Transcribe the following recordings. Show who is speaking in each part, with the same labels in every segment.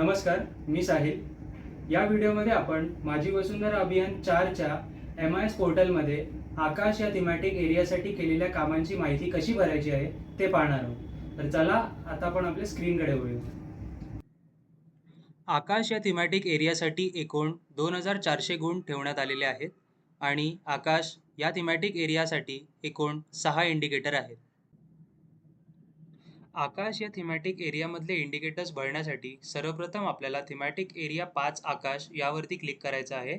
Speaker 1: नमस्कार मी साहिल. या व्हिडिओमध्ये आपण माझी वसुंधरा अभियान चारच्या एम आय एस पोर्टलमध्ये आकाश या थिमॅटिक एरियासाठी केलेल्या कामांची माहिती कशी भरायची आहे ते पाहणार आहोत. तर चला आता आपण आपल्या स्क्रीनकडे वळूया. आकाश या थिमॅटिक एरियासाठी एकूण दोन हजार चारशे गुण ठेवण्यात आलेले आहेत आणि आकाश या थिमॅटिक एरियासाठी एकूण सहा इंडिकेटर आहेत. आकाश या थीमॅटिक एरियामधले इंडिकेटर्स भरण्यासाठी सर्वप्रथम आपल्याला थीमॅटिक एरिया पाच आकाश यावरती क्लिक करायचं आहे.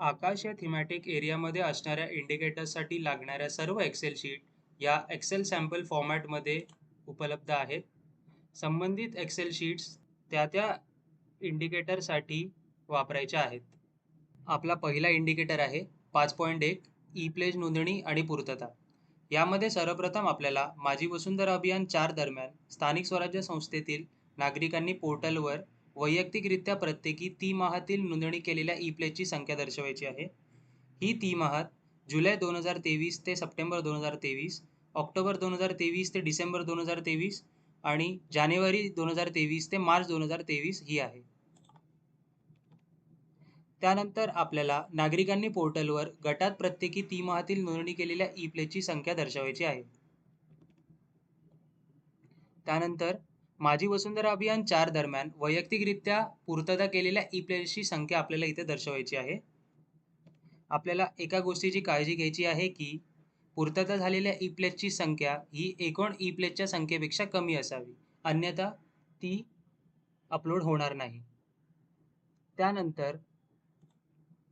Speaker 1: आकाश या थीमॅटिक एरियामध्ये असणाऱ्या इंडिकेटर्ससाठी लागणाऱ्या सर्व एक्सेल शीट या एक्सेल सॅम्पल फॉर्मॅटमध्ये उपलब्ध आहेत. संबंधित एक्सेल शीट्स त्या त्या इंडिकेटरसाठी वापरायच्या आहेत. आपला पहिला इंडिकेटर आहे पाच पॉईंट एक ई प्लेज नोंदणी आणि पूर्तता. यामध्ये सर्वप्रथम आपल्याला माझी वसुंधरा अभियान चार दरम्यान स्थानिक स्वराज्य संस्थेतील नागरिकांनी पोर्टलवर वैयक्तिकरित्या प्रत्येकी तिमाहातील नोंदणी केलेल्या ई प्लेची संख्या दर्शवायची आहे. ही तिमाहात जुलै दोन हजार तेवीस ते सप्टेंबर दोन हजार तेवीस ऑक्टोबर दोन हजार तेवीस ते डिसेंबर दोन हजार तेवीस आणि जानेवारी दोन हजार तेवीस ते मार्च दोन हजार तेवीस ही आहे. त्यानंतर आपल्याला नागरिकांनी पोर्टलवर गटात प्रत्येकी तिमाहातील नोंदणी केलेल्या ई प्लेची संख्या दर्शवायची आहे. त्यानंतर माझी वसुंधरा अभियान चार दरम्यान वैयक्तिकरित्या पूर्तता केलेल्या ई प्लेची संख्या आपल्याला इथे दर्शवायची आहे. आपल्याला एका गोष्टीची काळजी घ्यायची आहे की पूर्तता झालेल्या ई प्लेटची संख्या ही एकूण ई प्लेटच्या संख्येपेक्षा कमी असावी. अन्यथा ती अपलोड होणार नाही. त्यानंतर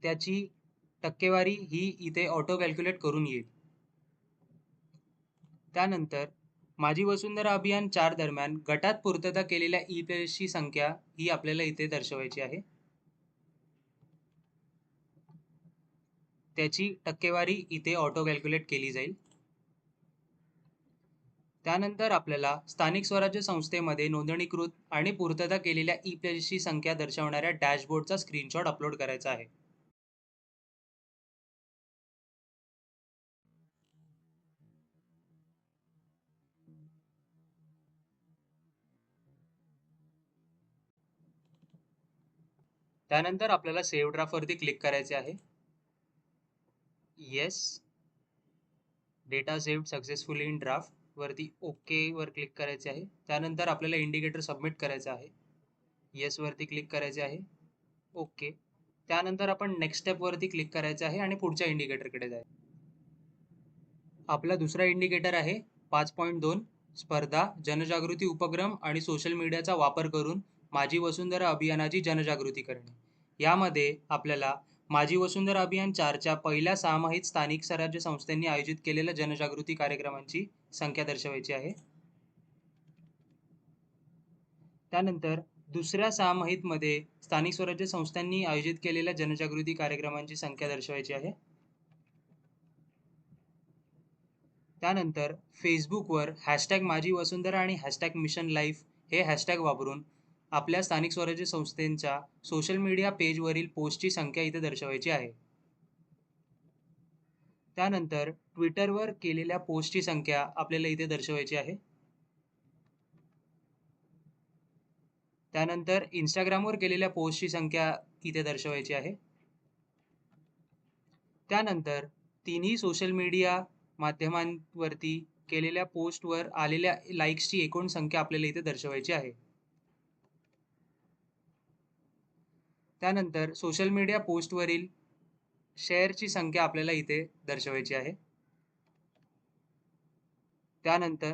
Speaker 1: त्याची टक्केवारी ही इथे ऑटो कॅल्क्युलेट करून येईल. त्यानंतर माझी वसुंधरा अभियान चार दरम्यान गटात पूर्तता केलेल्या ई प्लेटची संख्या ही आपल्याला इथे दर्शवायची आहे. त्याची टक्केवारी इथे ऑटो कॅल्क्युलेट केली जाईल. त्यानंतर आपल्याला स्थानिक स्वराज्य संस्थेमध्ये नोंदणीकृत आणि पूर्तता केलेल्या ई प्लेटची संख्या दर्शवणाऱ्या डॅशबोर्डचा स्क्रीनशॉट अपलोड करायचा आहे. त्यानंतर आपल्याला सेव्ह ड्राफ्टवरती क्लिक करायचे आहे. Yes data save successfully in draft वरती ओके वर क्लिक करायचे आहे. त्यानंतर आपल्याला इंडिकेटर सबमिट करायचं आहे. येसवरती क्लिक करायचे आहे. ओके त्यानंतर आपण नेक्स्ट स्टेपवरती क्लिक करायचं आहे आणि पुढच्या इंडिकेटरकडे जाय आपला दुसरा इंडिकेटर आहे पाच पॉईंट दोन स्पर्धा जनजागृती उपक्रम आणि सोशल मीडियाचा वापर करून माझी वसुंधरा अभियानाची जनजागृती करणे. यामध्ये आपल्याला माझी वसुंधरा अभियान चारच्या पहिल्या सहामाहीत स्थानिक स्वराज्य संस्थांनी आयोजित केलेल्या जनजागृती कार्यक्रमांची संख्या दर्शवायची आहे. त्यानंतर दुसऱ्या सामाहितमध्ये स्थानिक स्वराज्य संस्थांनी आयोजित केलेल्या जनजागृती कार्यक्रमांची संख्या दर्शवायची आहे. त्यानंतर फेसबुकवर हॅशटॅग माझी वसुंधरा आणि हॅशटॅग मिशन लाईफ हे हॅशटॅग वापरून आपल्या स्थानिक स्वराज्य संस्थेच्या सोशल मीडिया पेजवरील पोस्टची संख्या इथे दर्शवायची आहे. त्यानंतर ट्विटरवर केलेल्या पोस्टची संख्या आपल्याला इथे दर्शवायची आहे. त्यानंतर इंस्टाग्रामवर केलेल्या पोस्टची संख्या इथे दर्शवायची आहे. त्यानंतर तिन्ही सोशल मीडिया माध्यमांवरती केलेल्या पोस्टवर आलेल्या लाईक्सची एकूण संख्या आपल्याला इथे दर्शवायची आहे. त्यानंतर सोशल मीडिया पोस्टवरील शेअरची संख्या आपल्याला इथे दर्शवायची आहे. त्यानंतर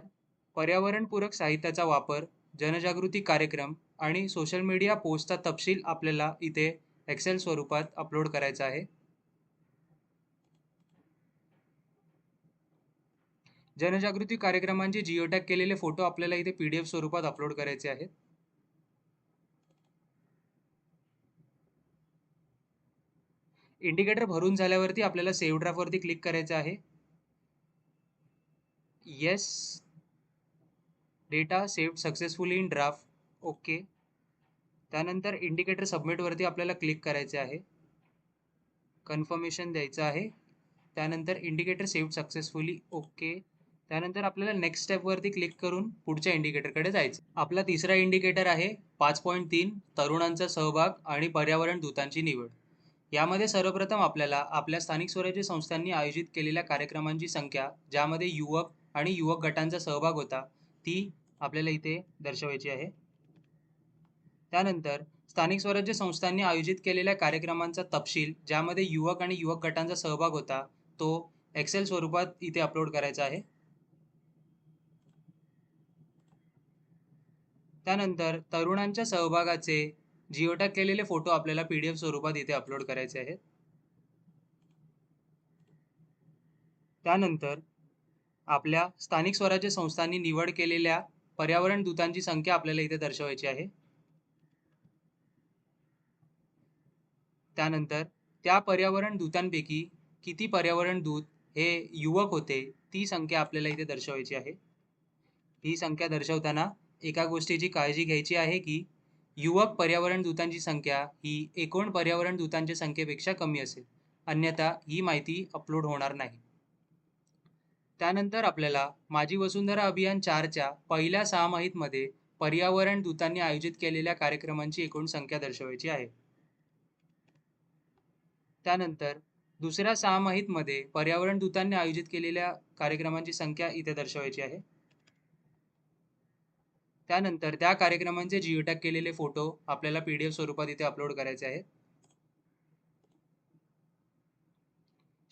Speaker 1: पर्यावरणपूरक साहित्याचा वापर जनजागृती कार्यक्रम आणि सोशल मीडिया पोस्टचा तपशील आपल्याला इथे एक्सेल स्वरूपात अपलोड करायचा आहे. जनजागृती कार्यक्रमांचे जिओटॅग केलेले फोटो आपल्याला इथे पी डी एफ स्वरूपात अपलोड करायचे आहेत. इंडिकेटर भरून झाल्यावरती आपल्याला सेव्ह ड्राफ्टवरती क्लिक करायचं आहे. Yes data save successfully in draft okay त्यानंतर इंडिकेटर सबमिटवरती आपल्याला क्लिक करायचे आहे. कन्फर्मेशन द्यायचं आहे. त्यानंतर इंडिकेटर सेव्ह सक्सेसफुली ओके त्यानंतर आपल्याला नेक्स्ट स्टेपवरती क्लिक करून पुढच्या इंडिकेटरकडे जायचं आपला तिसरा इंडिकेटर आहे पाच पॉईंट तीन तरुणांचा सहभाग आणि पर्यावरण दूतांची निवड. यामध्ये सर्वप्रथम आपल्याला आपल्या स्थानिक स्वराज्य संस्थांनी आयोजित केलेल्या कार्यक्रमांची संख्या ज्यामध्ये युवक आणि युवक गटांचा सहभाग होता ती आपल्याला इथे दर्शवायची आहे. त्यानंतर स्थानिक स्वराज्य संस्थांनी आयोजित केलेल्या कार्यक्रमांचा तपशील ज्यामध्ये युवक आणि युवक गटांचा सहभाग होता तो एक्सेल स्वरूपात इथे अपलोड करायचा आहे. त्यानंतर तरुणांच्या सहभागाचे जिओटॅग केलेले फोटो आपल्याला पीडीएफ स्वरूपात इथे अपलोड करायचे आहेत. त्यानंतर आपल्या स्थानिक स्वराज्य संस्थांनी निवड केलेल्या पर्यावरण दूतांची संख्या आपल्याला इथे दर्शवायची आहे. त्यानंतर त्या पर्यावरण दूतांपैकी किती पर्यावरण दूत हे युवक होते ती संख्या आपल्याला इथे दर्शवायची आहे. ही संख्या दर्शवताना एका गोष्टीची काळजी घ्यायची आहे की युवक पर्यावरण दूतांची संख्या ही एकूण पर्यावरण दूतांच्या संख्येपेक्षा कमी असेल. अन्यथा ही माहिती अपलोड होणार नाही. त्यानंतर आपल्याला माझी वसुंधरा अभियान चारच्या पहिल्या सहामाहीतमध्ये पर्यावरण दूतांनी आयोजित केलेल्या कार्यक्रमांची एकूण संख्या दर्शवायची आहे. त्यानंतर दुसऱ्या सहामाहीतमध्ये पर्यावरण दूतांनी आयोजित केलेल्या कार्यक्रमांची संख्या इथे दर्शवायची आहे. त्यानंतर त्या कार्यक्रमांचे जिओटॅग केलेले फोटो आपल्याला पीडीएफ स्वरूपात इथे अपलोड करायचे आहेत.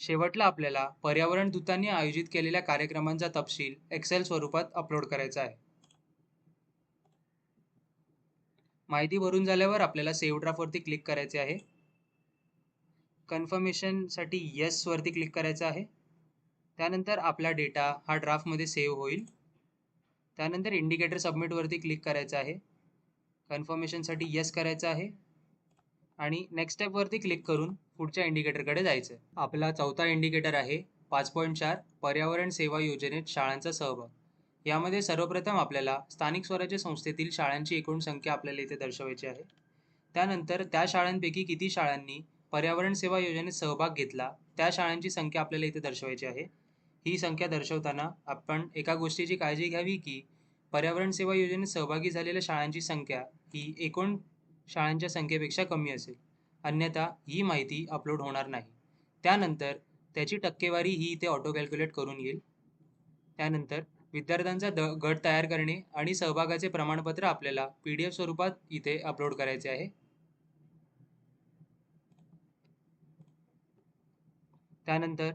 Speaker 1: शेवटला आपल्याला पर्यावरण दूतांनी आयोजित केलेल्या कार्यक्रमांचा तपशील एक्सेल स्वरूपात अपलोड करायचा आहे. माहिती भरून झाल्यावर आपल्याला सेव्ह ड्राफ्टवरती क्लिक करायचे आहे. कन्फर्मेशनसाठी येसवरती क्लिक करायचं आहे. त्यानंतर आपला डेटा हा ड्राफ्टमध्ये सेव्ह होईल. त्यानंतर इंडिकेटर सबमिटवरती क्लिक करायचं आहे. कन्फर्मेशनसाठी येस करायचं आहे. आणि नेक्स्ट स्टेपवरती क्लिक करून पुढच्या इंडिकेटरकडे जायचं आपला चौथा इंडिकेटर आहे पाच पॉईंट चार पर्यावरण सेवा योजनेत शाळांचा सहभाग. यामध्ये सर्वप्रथम आपल्याला स्थानिक स्वराज्य संस्थेतील शाळांची एकूण संख्या आपल्याला इथे दर्शवायची आहे. त्यानंतर त्या शाळांपैकी किती शाळांनी पर्यावरण सेवा योजनेत सहभाग घेतला त्या शाळांची संख्या आपल्याला इथे दर्शवायची आहे. ही संख्या दर्शवताना आपण एका गोष्टीची काळजी घ्यावी की पर्यावरण सेवा योजनेत सहभागी झालेल्या शाळांची संख्या ही एकूण शाळांच्या संख्येपेक्षा कमी असेल. अन्यथा ही माहिती अपलोड होणार नाही. त्यानंतर त्याची टक्केवारी ही इथे ऑटो कॅल्क्युलेट करून येईल. त्यानंतर विद्यार्थ्यांचा द गट तयार करणे आणि सहभागाचे प्रमाणपत्र आपल्याला पी डी एफ स्वरूपात इथे अपलोड करायचे आहे. त्यानंतर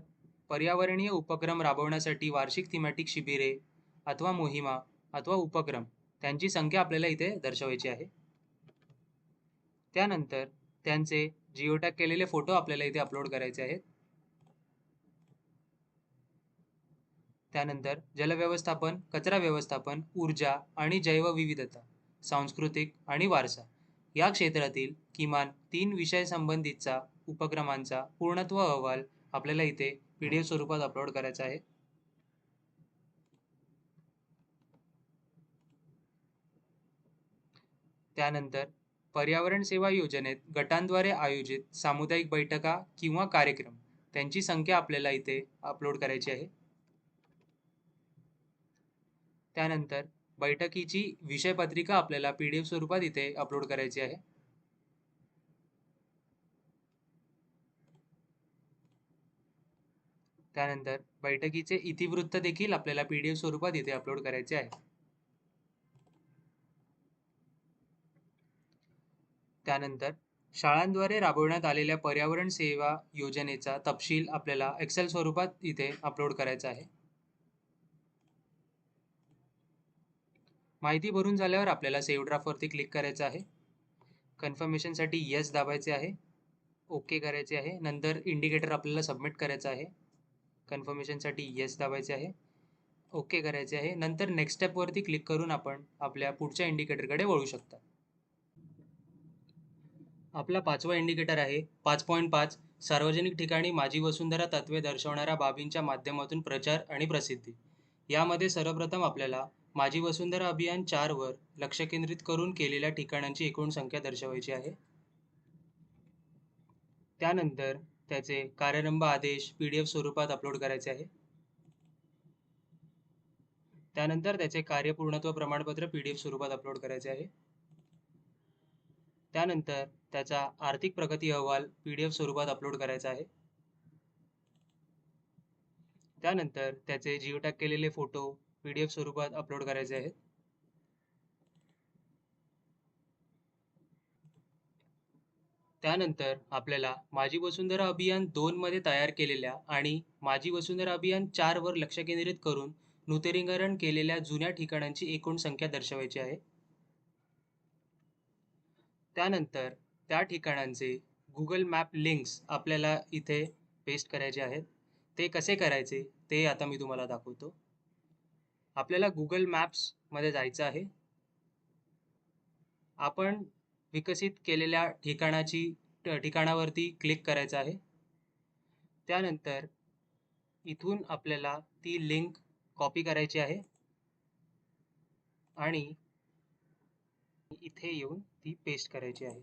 Speaker 1: पर्यावरणीय उपक्रम राबवण्यासाठी वार्षिक थिमॅटिक शिबिरे अथवा मोहिमा अथवा उपक्रम त्यांची संख्या आपल्याला इथे दर्शवायची आहे. त्यानंतर त्यांचे जिओटॅग केलेले फोटो आपल्याला इथे अपलोड करायचे आहेत. त्यानंतर जलव्यवस्थापन कचरा व्यवस्थापन ऊर्जा आणि जैवविविधता सांस्कृतिक आणि वारसा या क्षेत्रातील किमान तीन विषय संबंधितचा उपक्रमांचा पूर्णत्व अहवाल आपल्याला इथे पी डी एफ स्वरूपात अपलोड करायचं आहे. त्यानंतर पर्यावरण सेवा योजनेत गटांद्वारे आयोजित सामुदायिक बैठका किंवा कार्यक्रम त्यांची संख्या आपल्याला इथे अपलोड करायची आहे. त्यानंतर बैठकीची विषयपत्रिका आपल्याला पी डी एफ स्वरूपात इथे अपलोड करायची आहे. त्यानंतर बैठकीचे इतिवृत्त देखील आपल्याला पी डी एफ स्वरूपात इथे अपलोड करायचे आहे. त्यानंतर शाळांद्वारे राबवण्यात आलेल्या पर्यावरण सेवा योजनेचा तपशील आपल्याला एक्सेल स्वरूपात इथे अपलोड करायचा आहे. माहिती भरून झाल्यावर आपल्याला सेव्ह ड्राफ्टवरती क्लिक करायचं आहे. कन्फर्मेशनसाठी येस दाबायचे आहे. ओके करायचे आहे. नंतर इंडिकेटर आपल्याला सबमिट करायचं आहे. कन्फर्मेशनसाठी येस दाबायचे आहे. ओके करायचे आहे. नंतर नेक्स्ट स्टेपवरती क्लिक करून आपण आपल्या पुढच्या इंडिकेटरकडे वळू शकता. आपला पाचवा इंडिकेटर आहे पाच पॉईंट पाच. सार्वजनिक ठिकाणी माझी वसुंधरा तत्वे दर्शवणाऱ्या बाबींच्या माध्यमातून प्रचार आणि प्रसिद्धी. यामध्ये सर्वप्रथम आपल्याला माझी वसुंधरा अभियान चारवर लक्ष केंद्रित करून केलेल्या ठिकाणांची एकूण संख्या दर्शवायची आहे. त्यानंतर त्याचे कार्यारंभ आदेश पी डी एफ स्वरूपात अपलोड करायचे आहे. त्यानंतर त्याचे कार्यपूर्णत्व प्रमाणपत्र पी डी एफ स्वरूपात अपलोड करायचे आहे. त्यानंतर त्याचा आर्थिक प्रगती अहवाल पी डी एफ स्वरूपात अपलोड करायचा आहे. त्यानंतर त्याचे जिओटॅग केलेले फोटो पी डी एफ स्वरूपात अपलोड करायचे आहेत. त्यानंतर आपल्याला माझी वसुंधरा अभियान दोनमध्ये तयार केलेल्या आणि माझी वसुंधरा अभियान चारवर लक्ष केंद्रित करून नूतनीकरण केलेल्या जुन्या ठिकाणांची एकूण संख्या दर्शवायची आहे. त्यानंतर त्या ठिकाणांचे गुगल मॅप लिंक्स आपल्याला इथे पेस्ट करायचे आहेत. ते कसे करायचे ते आता मी तुम्हाला दाखवतो. आपल्याला गुगल मॅप्समध्ये जायचं आहे. आपण विकसित केलेल्या ठिकाणाची ठिकाणावरती क्लिक करायचं आहे. त्यानंतर इथून आपल्याला ती लिंक कॉपी करायची आहे. आणि इथे येऊन ती पेस्ट करायची आहे.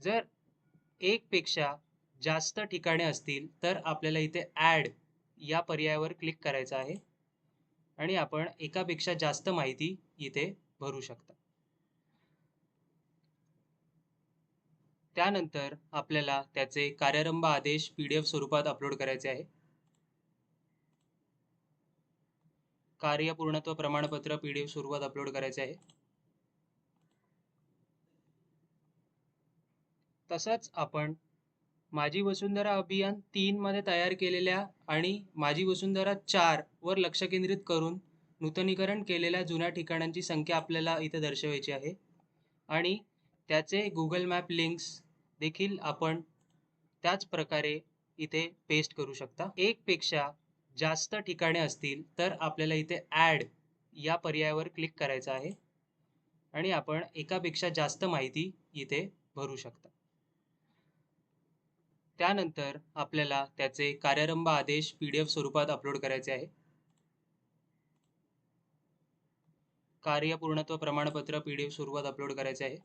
Speaker 1: जर एक पेक्षा जास्त ठिकाणे असतील तर आपल्याला इथे ॲड या पर्यायावर क्लिक करायचं आहे. आणि आपण एकापेक्षा जास्त माहिती इथे भरू शकता. त्यानंतर आपल्याला त्याचे कार्यारंभ आदेश पी डी एफ स्वरूपात अपलोड करायचे आहे. कार्यपूर्णत्व प्रमाणपत्र पी डी एफ स्वरूपात अपलोड करायचे आहे. तसंच आपण माझी वसुंधरा अभियान तीन मध्ये तयार केलेल्या आणि माझी वसुंधरा चार वर लक्ष केंद्रित करून नूतनीकरण केलेल्या जुन्या ठिकाणांची संख्या आपल्याला इथे दर्शवायची आहे. आणि त्याचे गुगल मॅप लिंक्स देखील आपण त्याच प्रकारे इथे पेस्ट करू शकता. एकपेक्षा जास्त ठिकाणे असतील तर आपल्याला इथे ॲड या पर्यायावर क्लिक करायचं आहे. आणि आपण एकापेक्षा जास्त माहिती इथे भरू शकता. त्यानंतर आपल्याला त्याचे कार्यारंभ आदेश पी डी एफ स्वरूपात अपलोड करायचे आहे. कार्यपूर्णत्व प्रमाणपत्र पी डी एफ स्वरूपात अपलोड करायचे आहे.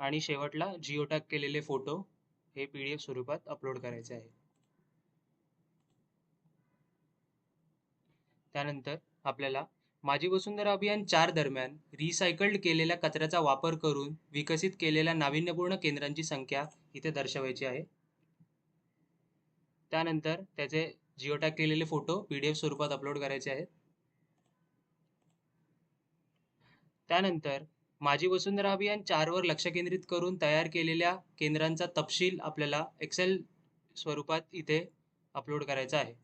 Speaker 1: आणि शेवटला जिओ टॅग केलेले फोटो हे पी डी एफ स्वरूपात अपलोड करायचे आहे. त्यानंतर आपल्याला माझी वसुंधरा अभियान चार दरम्यान रिसायकल्ड केलेल्या कचऱ्याचा वापर करून विकसित केलेल्या नाविन्यपूर्ण केंद्रांची संख्या इथे दर्शवायची आहे. त्यानंतर त्याचे जिओ टॅग केलेले फोटो पी डी एफ स्वरूपात अपलोड करायचे आहेत. त्यानंतर माझी वसुंधरा अभियान चारवर लक्ष केंद्रित करून तयार केलेल्या केंद्रांचा तपशील आपल्याला एक्सेल स्वरूपात इथे अपलोड करायचा आहे.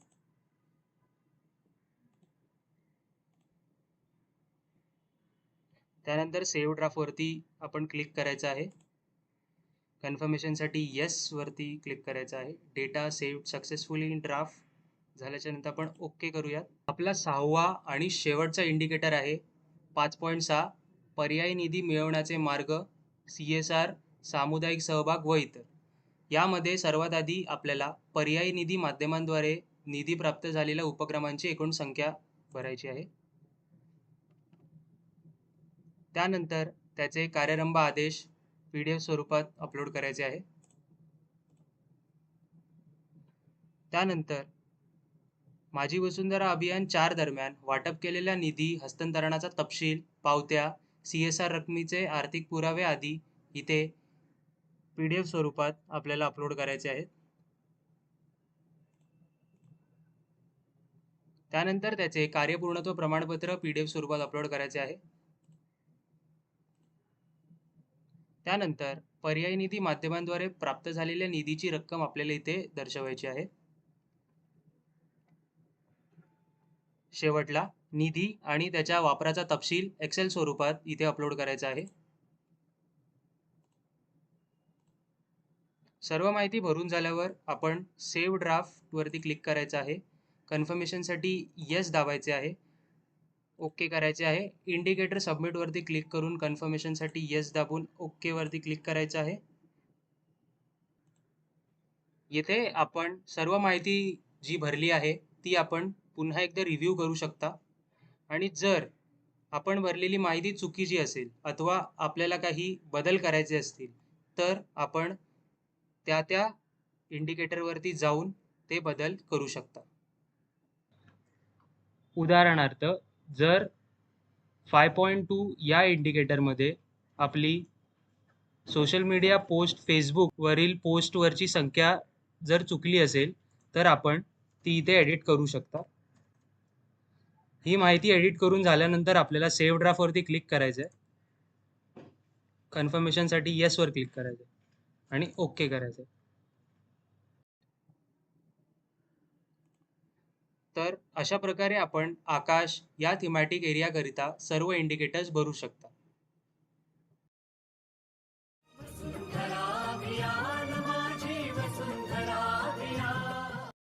Speaker 1: त्यानंतर सेव्ह ड्राफ्टवरती आपण क्लिक करायचं आहे. कन्फर्मेशनसाठी येसवरती क्लिक करायचं आहे. Data save successfully in draft झाल्याच्यानंतर आपण ओके करूयात. आपला सहावा आणि शेवटचा इंडिकेटर आहे पाच पॉईंट सहा. पर्यायी निधी मिळवण्याचे मार्ग सी एस आर सामुदायिक सहभाग व इतर. यामध्ये सर्वात आधी आपल्याला पर्यायी निधी माध्यमांद्वारे निधी प्राप्त झालेल्या उपक्रमांची एकूण संख्या भरायची आहे. त्यानंतर त्याचे कार्यारंभ आदेश पी डी एफ स्वरूपात अपलोड करायचे आहे. त्यानंतर माझी वसुंधरा अभियान चार दरम्यान वाटप केलेल्या निधी हस्तांतरणाचा तपशील पावत्या सी एस आर रकमेचे आर्थिक पुरावे आदी इथे पी डी एफ स्वरूपात आपल्याला अपलोड करायचे आहेत. त्यानंतर त्याचे कार्यपूर्णत्व प्रमाणपत्र पी डी एफ स्वरूपात अपलोड करायचे आहे. त्यानंतर पर्यायी निधी माध्यमांद्वारे प्राप्त झालेल्या निधीची रक्कम आपल्याला इथे दर्शवायची आहे. शेवटला निधी आणि त्याच्या वापराचा तपशील एक्सेल स्वरूपात इथे अपलोड करायचा आहे. सर्व माहिती भरून झाल्यावर आपण सेव्ह ड्राफ्टवरती क्लिक करायचं आहे. कन्फर्मेशनसाठी येस दाबायचे आहे. ओके करायचे आहे. इंडिकेटर सबमिटवरती क्लिक करून कन्फर्मेशनसाठी येस दाबून ओकेवरती क्लिक करायचं आहे. येथे आपण सर्व माहिती जी भरली आहे ती आपण पुन्हा एकदा रिव्ह्यू करू शकता. आणि जर आपण भरलेली माहिती चुकीची असेल अथवा आपल्याला काही बदल करायचे असतील तर आपण त्या त्या इंडिकेटरवरती जाऊन ते बदल करू शकता. उदाहरणार्थ जर फाय पॉईंट टू या इंडिकेटरमध्ये आपली सोशल मीडिया पोस्ट फेसबुकवरील पोस्टवरची संख्या जर चुकली असेल तर आपण ती इथे एडिट करू शकता. ही माहिती एडिट करून झाल्यानंतर आपल्याला सेव्ह ड्राफ्टवरती क्लिक करायचं आहे कन्फर्मेशनसाठी येसवर क्लिक करायचं आहे आणि ओके करायचं आहे तर अशा प्रकारे आपण आकाश या थिमॅटिक एरियाकरिता सर्व इंडिकेटर्स भरू शकता.